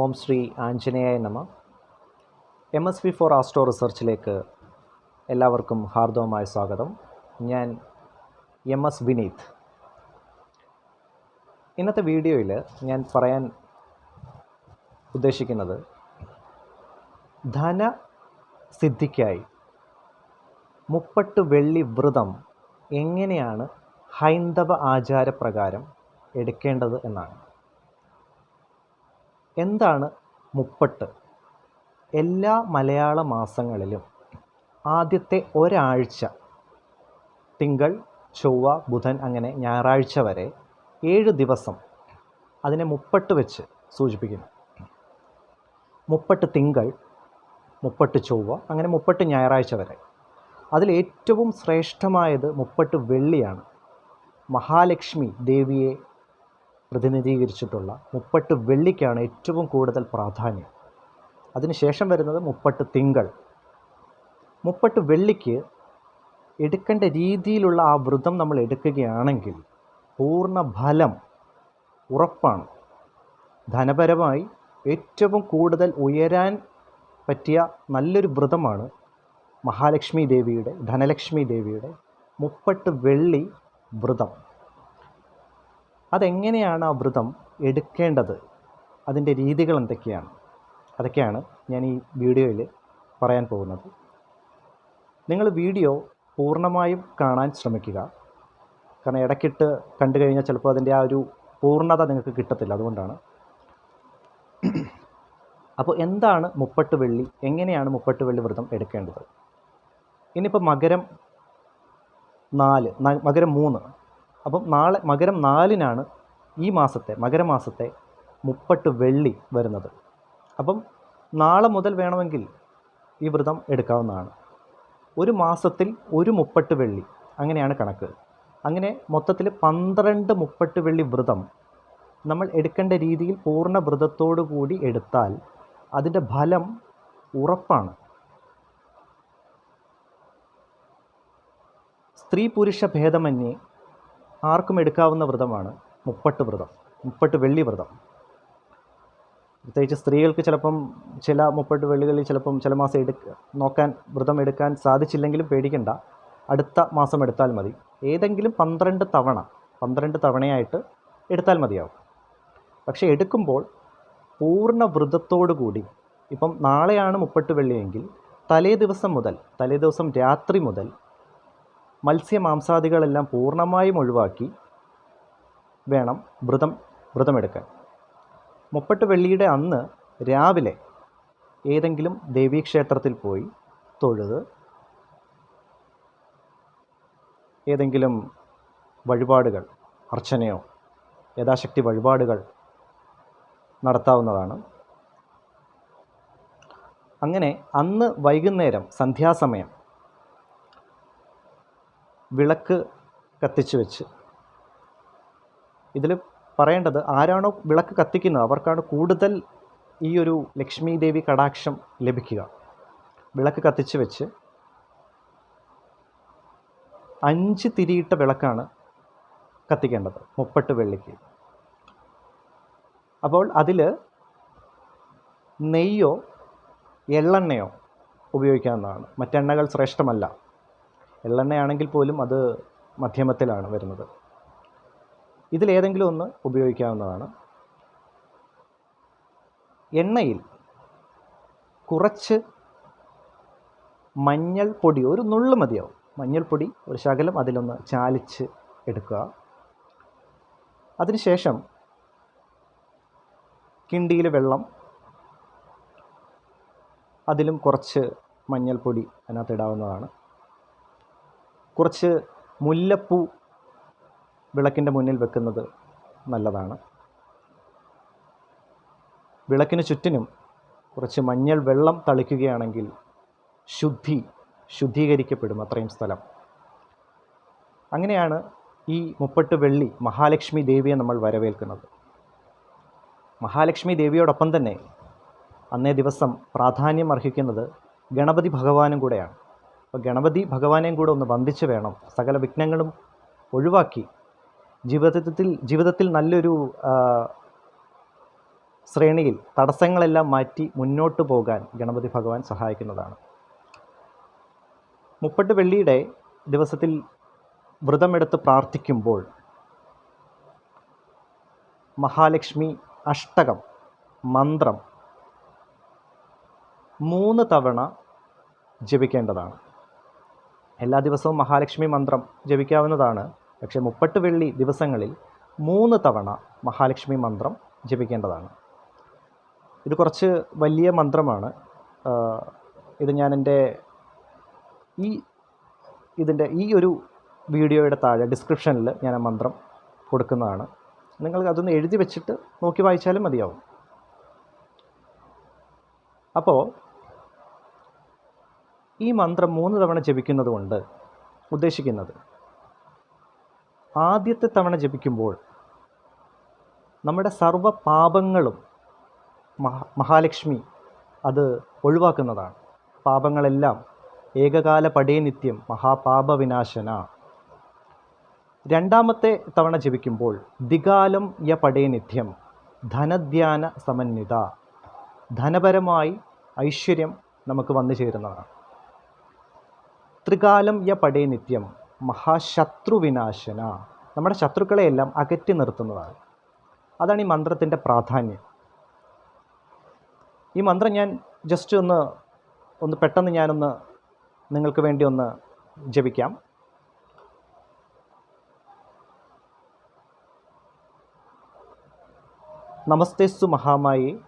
ഓം ശ്രീ ആഞ്ജനേയ നമ. M S V four astro റിസർച്ചിലേക്ക് എല്ലാവർക്കും ഹാർദവമായ സ്വാഗതം. ഞാൻ എം എസ് വിനീത്. ഇന്നത്തെ വീഡിയോയിൽ ഞാൻ പറയാൻ ഉദ്ദേശിക്കുന്നത് ധന സിദ്ധിക്കായി മുപ്പട്ട് വെള്ളി വ്രതം എങ്ങനെയാണ് ഹൈന്ദവ ആചാരപ്രകാരം എടുക്കേണ്ടത് എന്നാണ്. എന്താണ് മുപ്പട്ട്? എല്ലാ മലയാള മാസങ്ങളിലും ആദ്യത്തെ ഒരാഴ്ച തിങ്കൾ ചൊവ്വ ബുധൻ അങ്ങനെ ഞായറാഴ്ച വരെ ഏഴ് ദിവസം അതിനെ മുപ്പട്ട് വെച്ച് സൂചിപ്പിക്കുന്നു. മുപ്പട്ട് തിങ്കൾ മുപ്പട്ട് ചൊവ്വ അങ്ങനെ മുപ്പട്ട് ഞായറാഴ്ച വരെ. അതിൽ ഏറ്റവും ശ്രേഷ്ഠമായത് മുപ്പട്ട് വെള്ളിയാണ്. മഹാലക്ഷ്മി ദേവിയെ പ്രതിനിധീകരിച്ചിട്ടുള്ള മുപ്പട്ട് വെള്ളിക്കാണ് ഏറ്റവും കൂടുതൽ പ്രാധാന്യം. അതിനുശേഷം വരുന്നത് മുപ്പട്ട് തിങ്കൾ. മുപ്പട്ട് വെള്ളിക്ക് എടുക്കേണ്ട രീതിയിലുള്ള ആ വ്രതം നമ്മൾ എടുക്കുകയാണെങ്കിൽ പൂർണ ഫലം ഉറപ്പാണ്. ധനപരമായി ഏറ്റവും കൂടുതൽ ഉയരാൻ പറ്റിയ നല്ലൊരു വ്രതമാണ് മഹാലക്ഷ്മി ദേവിയുടെ ധനലക്ഷ്മി ദേവിയുടെ മുപ്പട്ട് വെള്ളി വ്രതം. അതെങ്ങനെയാണ് ആ വ്രതം എടുക്കേണ്ടത്? അതിന്റെ രീതികൾ എന്തൊക്കെയാണ്? അതൊക്കെയാണ് ഞാൻ ഈ വീഡിയോയിൽ പറയാൻ പോകുന്നത്. നിങ്ങൾ വീഡിയോ പൂർണമായും കാണാൻ ശ്രമിക്കുക. കാരണം ഇടയ്ക്കിട്ട് കണ്ടു കഴിഞ്ഞാൽ ചിലപ്പോൾ അതിന്റെ ആ ഒരു പൂർണത നിങ്ങൾക്ക് കിട്ടത്തില്ല. അതുകൊണ്ടാണ്. അപ്പോൾ എന്താണ് മുപ്പട്ട് വെള്ളി? എങ്ങനെയാണ് മുപ്പട്ട് വെള്ളി വ്രതം എടുക്കേണ്ടത്? ഇനിയിപ്പോൾ മകരം നാല് മകരം മൂന്ന്. അപ്പം നാളെ മകരം നാലിനാണ് ഈ മാസത്തെ മകരമാസത്തെ മുപ്പട്ട് വെള്ളി വരുന്നത്. അപ്പം നാളെ മുതൽ വേണമെങ്കിൽ ഈ വ്രതം എടുക്കാവുന്നതാണ്. ഒരു മാസത്തിൽ ഒരു മുപ്പട്ട് വെള്ളി അങ്ങനെയാണ് കണക്ക്. അങ്ങനെ മൊത്തത്തിൽ പന്ത്രണ്ട് മുപ്പട്ട് വെള്ളി വ്രതം നമ്മൾ എടുക്കേണ്ട രീതിയിൽ പൂർണ വ്രതത്തോടു കൂടി എടുത്താൽ അതിന്റെ ഫലം ഉറപ്പാണ്. സ്ത്രീ പുരുഷ ഭേദമന്യേ ആർക്കും എടുക്കാവുന്ന വ്രതമാണ് മുപ്പട്ട് വ്രതം മുപ്പട്ട് വെള്ളി വ്രതം. പ്രത്യേകിച്ച് സ്ത്രീകൾക്ക് ചിലപ്പം ചില മുപ്പട്ട് വെള്ളികളിൽ ചിലപ്പം ചില മാസം എടുക്ക നോക്കാൻ വ്രതം എടുക്കാൻ സാധിച്ചില്ലെങ്കിലും പേടിക്കണ്ട. അടുത്ത മാസം എടുത്താൽ മതി. ഏതെങ്കിലും പന്ത്രണ്ട് തവണ പന്ത്രണ്ട് തവണയായിട്ട് എടുത്താൽ മതിയാവും. പക്ഷേ എടുക്കുമ്പോൾ പൂർണ വ്രതത്തോടു കൂടി ഇപ്പം നാളെയാണ് മുപ്പട്ട് വെള്ളിയെങ്കിൽ തലേ ദിവസം മുതൽ തലേ ദിവസം രാത്രി മുതൽ മത്സ്യമാംസാദികളെല്ലാം പൂർണമായും ഒഴിവാക്കി വേണം വ്രതം വ്രതമെടുക്കാൻ. മുപ്പട്ട് വെള്ളിയുടെ അന്ന് രാവിലെ ഏതെങ്കിലും ദേവീക്ഷേത്രത്തിൽ പോയി തൊഴുത് ഏതെങ്കിലും വഴിപാടുകൾ അർച്ചനയോ യഥാശക്തി വഴിപാടുകൾ നടത്താവുന്നതാണ്. അങ്ങനെ അന്ന് വൈകുന്നേരം സന്ധ്യാസമയം വിളക്ക് കത്തിച്ചു വെച്ച്. ഇതിൽ പറയേണ്ടത് ആരാണോ വിളക്ക് കത്തിക്കുന്നത് അവർക്കാണ് കൂടുതൽ ഈ ഒരു ലക്ഷ്മി ദേവി കടാക്ഷം ലഭിക്കുക. വിളക്ക് കത്തിച്ച് വെച്ച് അഞ്ച് തിരിയിട്ട വിളക്കാണ് കത്തിക്കേണ്ടത് മുപ്പട്ട് വെള്ളിക്ക്. അപ്പോൾ അതിൽ നെയ്യോ എള്ളെണ്ണയോ ഉപയോഗിക്കാവുന്നതാണ്. മറ്റെണ്ണകൾ ശ്രേഷ്ഠമല്ല. എള്ളെണ്ണയാണെങ്കിൽ പോലും അത് മധ്യമത്തിലാണ് വരുന്നത്. ഇതിലേതെങ്കിലും ഒന്ന് ഉപയോഗിക്കാവുന്നതാണ്. എണ്ണയിൽ കുറച്ച് മഞ്ഞൾപ്പൊടി ഒരു നുള്ളു മതിയാവും. മഞ്ഞൾപ്പൊടി ഒരു ശകലം അതിലൊന്ന് ചാലിച്ച് എടുക്കുക. അതിനുശേഷം കിണ്ടിയിൽ വെള്ളം അതിലും കുറച്ച് മഞ്ഞൾപ്പൊടി അതിനകത്ത് ഇടാവുന്നതാണ്. കുറച്ച് മുല്ലപ്പൂ വിളക്കിന്റെ മുന്നിൽ വെക്കുന്നത് നല്ലതാണ്. വിളക്കിന് ചുറ്റിനും കുറച്ച് മഞ്ഞൾ വെള്ളം തളിക്കുകയാണെങ്കിൽ ശുദ്ധി ശുദ്ധീകരിക്കപ്പെടും അത്രയും സ്ഥലം. അങ്ങനെയാണ് ഈ മുപ്പട്ട് വെള്ളി മഹാലക്ഷ്മി ദേവിയെ നമ്മൾ വരവേൽക്കുന്നത്. മഹാലക്ഷ്മി ദേവിയോടൊപ്പം തന്നെ അന്നേ ദിവസം പ്രാധാന്യം അർഹിക്കുന്നത് ഗണപതി ഭഗവാനും കൂടെയാണ്. അപ്പോൾ ഗണപതി ഭഗവാനെയും കൂടെ ഒന്ന് വന്ദിച്ച് വേണം. സകല വിഘ്നങ്ങളും ഒഴിവാക്കി. ജീവിതത്തിൽ ജീവിതത്തിൽ നല്ലൊരു ശ്രേണിയിൽ തടസ്സങ്ങളെല്ലാം മാറ്റി മുന്നോട്ട് പോകാൻ ഗണപതി ഭഗവാൻ സഹായിക്കുന്നതാണ്. മുപ്പട്ട് വെള്ളിയുടെ ദിവസത്തിൽ വ്രതമെടുത്ത് പ്രാർത്ഥിക്കുമ്പോൾ മഹാലക്ഷ്മി അഷ്ടകം മന്ത്രം മൂന്ന് തവണ ജപിക്കേണ്ടതാണ്. എല്ലാ ദിവസവും മഹാലക്ഷ്മി മന്ത്രം ജപിക്കാവുന്നതാണ്. പക്ഷേ മുപ്പട്ട് വെള്ളി ദിവസങ്ങളിൽ മൂന്ന് തവണ മഹാലക്ഷ്മി മന്ത്രം ജപിക്കേണ്ടതാണ്. ഇത് കുറച്ച് വലിയ മന്ത്രമാണ്. ഇത് ഞാൻ എന്റെ ഈ ഇതിന്റെ ഈ ഒരു വീഡിയോയുടെ താഴെ ഡിസ്ക്രിപ്ഷനിൽ ഞാൻ ആ മന്ത്രം കൊടുക്കുന്നതാണ്. നിങ്ങൾ അതൊന്ന് എഴുതി വെച്ചിട്ട് നോക്കി വായിച്ചാലും മതിയാവും. അപ്പോൾ ഈ മന്ത്രം മൂന്ന് തവണ ജപിക്കുന്നത് കൊണ്ട് ഉദ്ദേശിക്കുന്നത് ആദ്യത്തെ തവണ ജപിക്കുമ്പോൾ നമ്മുടെ സർവ പാപങ്ങളും മഹാലക്ഷ്മി അത് ഒഴിവാക്കുന്നതാണ്. പാപങ്ങളെല്ലാം ഏകകാല പടേ നിത്യം മഹാപാപവിനാശന. രണ്ടാമത്തെ തവണ ജപിക്കുമ്പോൾ ദിഗാലം യ പടേ നിത്യം ധനധ്യാന സമന്വിത. ധനപരമായി ഐശ്വര്യം നമുക്ക് വന്നു ചേരുന്നതാണ്. ത്രികാലം യ പടേ നിത്യം. മഹാശത്രുവിനാശന. നമ്മുടെ ശത്രുക്കളെയെല്ലാം അകറ്റി നിർത്തുന്നതാണ്. അതാണ് ഈ മന്ത്രത്തിന്റെ പ്രാധാന്യം. ഈ മന്ത്രം ഞാൻ ജസ്റ്റ് ഒന്ന് ഒന്ന് പെട്ടെന്ന് ഞാനൊന്ന് നിങ്ങൾക്ക് വേണ്ടി ഒന്ന് ജപിക്കാം. നമസ്തേസ്തു മഹാമായി.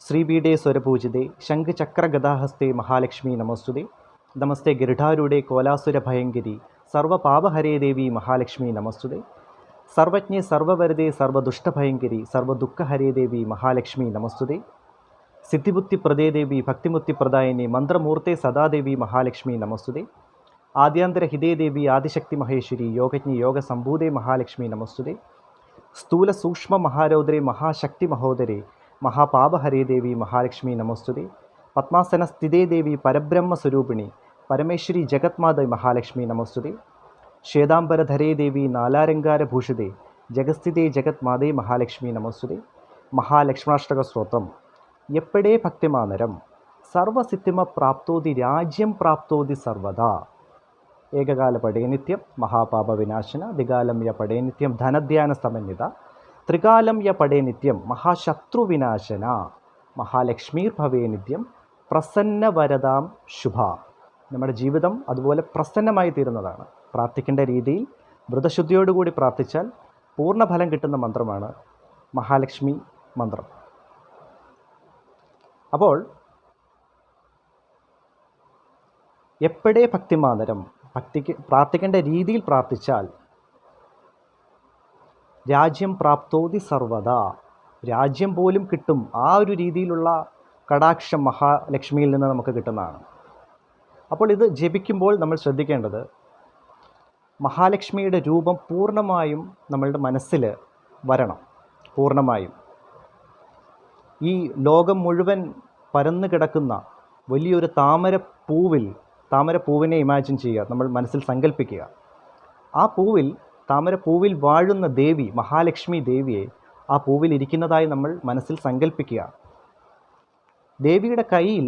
ശ്രീപീഠേ സ്വരപൂജിതേ. ശംഖചക്രഗദാഹസ്തേ മഹാലക്ഷ്മി നമസ്തുതേ. നമസ്തേ ഗരുഡാരൂഢേ കോലാസുര ഭയങ്കരി സർവപാപഹരേ ദേവി മഹാലക്ഷ്മി നമസ്തുതേ സർവജ്ഞേ സർവവരദേ സർവദുഷ്ടഭയങ്കരി സർവദുഃഖഹരേ ദേവി മഹാലക്ഷ്മി നമസ്തുതേ സിദ്ധിബുദ്ധിപ്രദേ ദേവി ഭക്തിമുക്തിപ്രദായിനി മന്ത്രമൂർത്തെ സദാദേവി മഹാലക്ഷ്മി നമസ്തുതേ ആദ്യാന്തര ഹിതേ ദേവി ആദിശക്തി മഹേശ്വരി യോഗജ്ഞി യോഗസംഭൂതേ മഹാലക്ഷ്മി നമസ്തുതേ സ്ഥൂല സൂക്ഷ്മ മഹാരൗദ്രേ മഹാശക്തി മഹോദരേ മഹാപാപഹരേ ദേവി മഹാലക്ഷ്മി നമസ്തുതേ പത്മാസന സ്ഥിതേ ദേവി പരബ്രഹ്മ സ്വരൂപിണി പരമേശ്വരി ജഗത്മാത മഹാലക്ഷ്മി നമസ്തുതി. ശ്വേതാംബരധരേ ദേവി നാലാരംഗാരഭൂഷിതേ ജഗസ്ഥിതേ ജഗത്മാതേ മഹാലക്ഷ്മി നമസ്തുതി. മഹാലക്ഷ്മാഷ്ടക സ്തോത്രം. എപ്പോഴേ ഭക്തിമാനരം? സർവസിദ്ധിമ പ്രാപ്തോതി രാജ്യം പ്രാപ്തോതി സർവദാ. ഏകകാല പടേനിത്യം മഹാപാപ വിനാശന. ദികാലം യ പടേനിത്യം ധനധ്യാന സമന്വിത. ത്രികാലം യ പടേനിത്യം മഹാശത്രുവിനാശന മഹാലക്ഷ്മീർ ഭവേ നിത്യം പ്രസന്നവരതാം ശുഭ. നമ്മുടെ ജീവിതം അതുപോലെ പ്രസന്നമായി തീരുന്നതാണ്. പ്രാർത്ഥിക്കേണ്ട രീതിയിൽ വ്രതശുദ്ധിയോടുകൂടി പ്രാർത്ഥിച്ചാൽ പൂർണഫലം കിട്ടുന്ന മന്ത്രമാണ് മഹാലക്ഷ്മി മന്ത്രം. അപ്പോൾ എപ്പോഴേ ഭക്തിമാന്തരം ഭക്തിക്ക് പ്രാർത്ഥിക്കേണ്ട രീതിയിൽ പ്രാർത്ഥിച്ചാൽ രാജ്യം പ്രാപ്തോതി സർവദാ. രാജ്യം പോലും കിട്ടും ആ ഒരു രീതിയിലുള്ള കടാക്ഷം മഹാലക്ഷ്മിയിൽ നിന്ന് നമുക്ക് കിട്ടുന്നതാണ്. അപ്പോൾ ഇത് ജപിക്കുമ്പോൾ നമ്മൾ ശ്രദ്ധിക്കേണ്ടത് മഹാലക്ഷ്മിയുടെ രൂപം പൂർണമായും നമ്മളുടെ മനസ്സിൽ വരണം. പൂർണമായും. ഈ ലോകം മുഴുവൻ പരന്നു കിടക്കുന്ന വലിയൊരു താമര പൂവിൽ താമര പൂവിനെ ഇമാജിൻ ചെയ്യുക നമ്മൾ മനസ്സിൽ സങ്കല്പിക്കുക ആ പൂവിൽ താമര പൂവിൽ വാഴുന്ന ദേവി മഹാലക്ഷ്മി ദേവിയെ ആ പൂവിൽ ഇരിക്കുന്നതായി നമ്മൾ മനസ്സിൽ സങ്കല്പിക്കുക ദേവിയുടെ കയ്യിൽ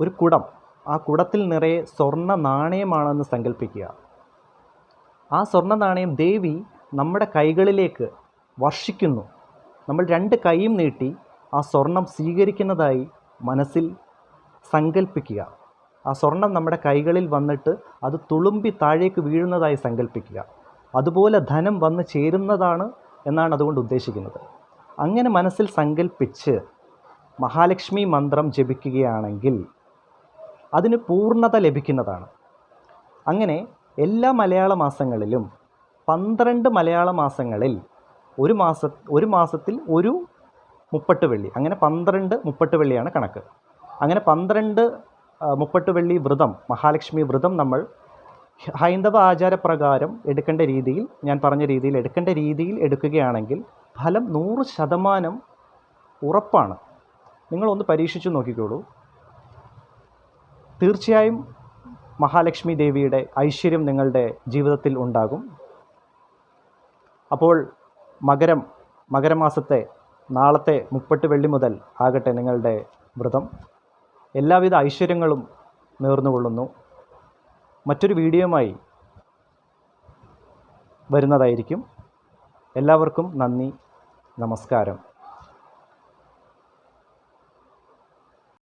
ഒരു കുടം. ആ കുടത്തിൽ നിറയെ സ്വർണ നാണയമാണെന്ന് സങ്കല്പിക്കുക ആ സ്വർണ നാണയം ദേവി നമ്മുടെ കൈകളിലേക്ക് വർഷിക്കുന്നു. നമ്മൾ രണ്ട് കൈയും നീട്ടി ആ സ്വർണം സ്വീകരിക്കുന്നതായി മനസ്സിൽ സങ്കല്പിക്കുക ആ സ്വർണം നമ്മുടെ കൈകളിൽ വന്നിട്ട് അത് തുളുമ്പി താഴേക്ക് വീഴുന്നതായി സങ്കല്പിക്കുക അതുപോലെ ധനം വന്ന് ചേരുന്നതാണ് എന്നാണ് അതുകൊണ്ട് ഉദ്ദേശിക്കുന്നത്. അങ്ങനെ മനസ്സിൽ സങ്കല്പിച്ച് മഹാലക്ഷ്മി മന്ത്രം ജപിക്കുകയാണെങ്കിൽ അതിന് പൂർണത ലഭിക്കുന്നതാണ്. അങ്ങനെ എല്ലാ മലയാള മാസങ്ങളിലും പന്ത്രണ്ട് മലയാള മാസങ്ങളിൽ ഒരു മാസ ഒരു മാസത്തിൽ ഒരു മുപ്പട്ട് വെള്ളി അങ്ങനെ പന്ത്രണ്ട് മുപ്പട്ട് വെള്ളിയാണ് കണക്ക്. അങ്ങനെ പന്ത്രണ്ട് മുപ്പട്ട് വെള്ളി വ്രതം മഹാലക്ഷ്മി വ്രതം നമ്മൾ ഹൈന്ദവ ആചാരപ്രകാരം എടുക്കേണ്ട രീതിയിൽ ഞാൻ പറഞ്ഞ രീതിയിൽ എടുക്കേണ്ട രീതിയിൽ എടുക്കുകയാണെങ്കിൽ ഫലം നൂറ് ശതമാനം ഉറപ്പാണ്. നിങ്ങളൊന്ന് പരീക്ഷിച്ചു നോക്കിക്കോളൂ. തീർച്ചയായും മഹാലക്ഷ്മി ദേവിയുടെ ഐശ്വര്യം നിങ്ങളുടെ ജീവിതത്തിൽ ഉണ്ടാകും. അപ്പോൾ മകരം മകരമാസത്തെ നാളത്തെ മുപ്പട്ട് വെള്ളി മുതൽ ആകട്ടെ നിങ്ങളുടെ വ്രതം. എല്ലാവിധ ഐശ്വര്യങ്ങളും നേർന്നുകൊള്ളുന്നു. മറ്റൊരു വീഡിയോയുമായി വരുന്നതായിരിക്കും. എല്ലാവർക്കും നന്ദി നമസ്കാരം.